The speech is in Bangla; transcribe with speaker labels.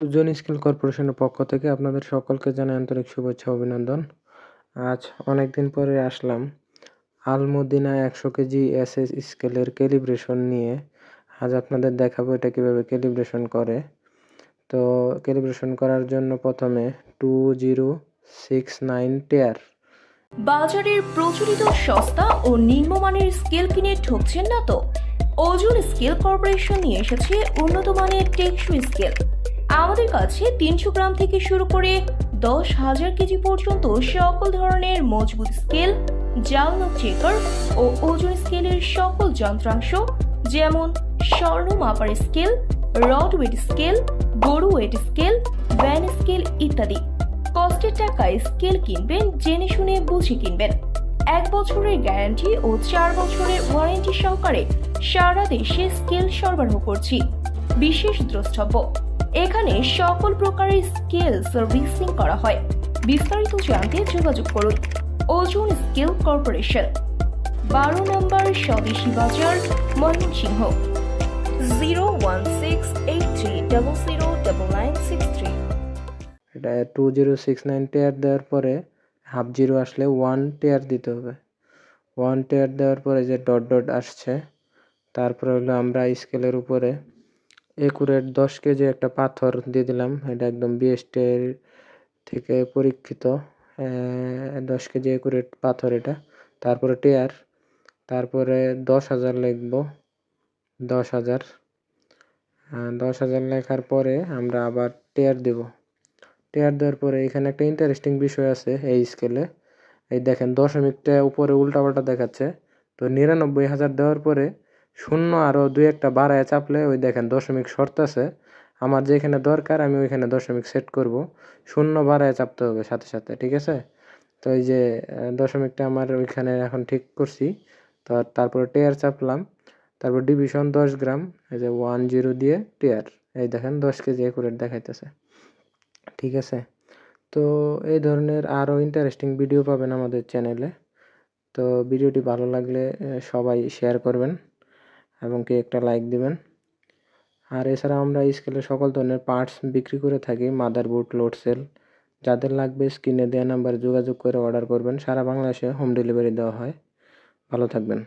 Speaker 1: সুজন স্কিল কর্পোরেশনের পক্ষ থেকে আপনাদের সকলকে জানাই আন্তরিক শুভেচ্ছা অভিনন্দন। আজ অনেক দিন পরে আসলাম আলমদিনা একশো কেজি এস এস স্কেলের ক্যালিব্রেশন নিয়ে। আজ আপনাদের দেখাবো এটা কীভাবে ক্যালিব্রেশন করে। তো ক্যালিব্রেশন করার জন্য প্রথমে two zero six nine tare.
Speaker 2: বাজারের প্রচলিত সস্তা ও নিম্নমানের স্কেল কিনে ঠকছেন না তো? ওজন স্কেল কর্পোরেশন নিয়ে এসেছে উন্নত মানের টেকসই স্কেল। আমাদের কাছে তিনশো গ্রাম থেকে শুরু করে দশ হাজার কেজি পর্যন্ত সকল ধরনের মজবুত স্কেল জালনক চেকার ও ওজন স্কেলের সকল যন্ত্রাংশ, যেমন স্বর্ণ মাপার স্কেল রড ওয়েট স্কেল, গরু ওয়েট স্কেল ভ্যান স্কেল ইত্যাদি। কষ্টের টাকায় স্কেল কিনবেন, জেনে শুনে বুঝে কিনবেন। এক বছরের গ্যারান্টি ও চার বছরের ওয়ারেন্টি সহকারে সারা দেশে স্কেল সরবরাহ করছি। বিশেষ দ্রষ্টব্য এখানে সকল প্রকারের স্কেল সার্ভিসিং করা হয়। বিস্তারিত জানতে যোগাযোগ করুন ওজন স্কেল কর্পোরেশন। বারো নম্বর স্বদেশী বাজার, Mymensingh. Zero one six eight three double zero double nine six three.
Speaker 1: এটা two zero six nine tare দেওয়ার পরে হাফ জিরো আসলে ওয়ান টেয়ার দিতে হবে। ওয়ান টেয়ার দেওয়ার পরে যে ডট ডট আসছে, তারপরে হলো আমরা স্কেলের উপরে একুরেট দশ কেজি একটা পাথর দিয়ে দিলাম। এটা একদম বিএসটের থেকে পরীক্ষিত দশ কেজি একুরেট পাথর এটা। তারপরে টেয়ার, তারপরে দশ হাজার লিখব, দশ হাজার। দশ হাজার লেখার পরে আমরা আবার টেয়ার দেব। টেয়ার দেওয়ার পরে এখানে একটা ইন্টারেস্টিং বিষয় আছে এই স্কেলে এই দেখেন দশমিকটা উপরে উল্টাপাল্টা দেখাচ্ছে। তো নিরানব্বই হাজার দেওয়ার পরে শূন্য আরও দুই একটা বাড়ায় চাপলে ওই দেখেন দশমিক শর্ত আছে। আমার যেখানে দরকার আমি ওইখানে দশমিক সেট করব। শূন্য বাড়ায় চাপতে হবে সাথে সাথে, ঠিক আছে? তো এই যে দশমিকটা আমার ওইখানে এখন ঠিক করছি। তো তারপরে টেয়ার চাপলাম। তারপর ডিভিশন দশ গ্রাম, এই যে ওয়ান জিরো দিয়ে টেয়ার এই দেখেন দশ কেজি একুরেট দেখাইতেছে। ঠিক আছে? তো এই ধরনের আরও ইন্টারেস্টিং ভিডিও পাবেন আমাদের চ্যানেলে তো ভিডিওটি ভালো লাগলে সবাই শেয়ার করবেন। এবং কি একটা লাইক দিবেন। আর এছাড়া আমরা স্কেলে সকল ধরনের পার্টস বিক্রি করে থাকি মাদারবোর্ড লোড সেল যাদের লাগবে স্ক্রিনে দেওয়া নাম্বার যোগাযোগ করে অর্ডার করবেন। সারা বাংলাদেশে হোম ডেলিভারি দেওয়া হয়। ভালো থাকবেন।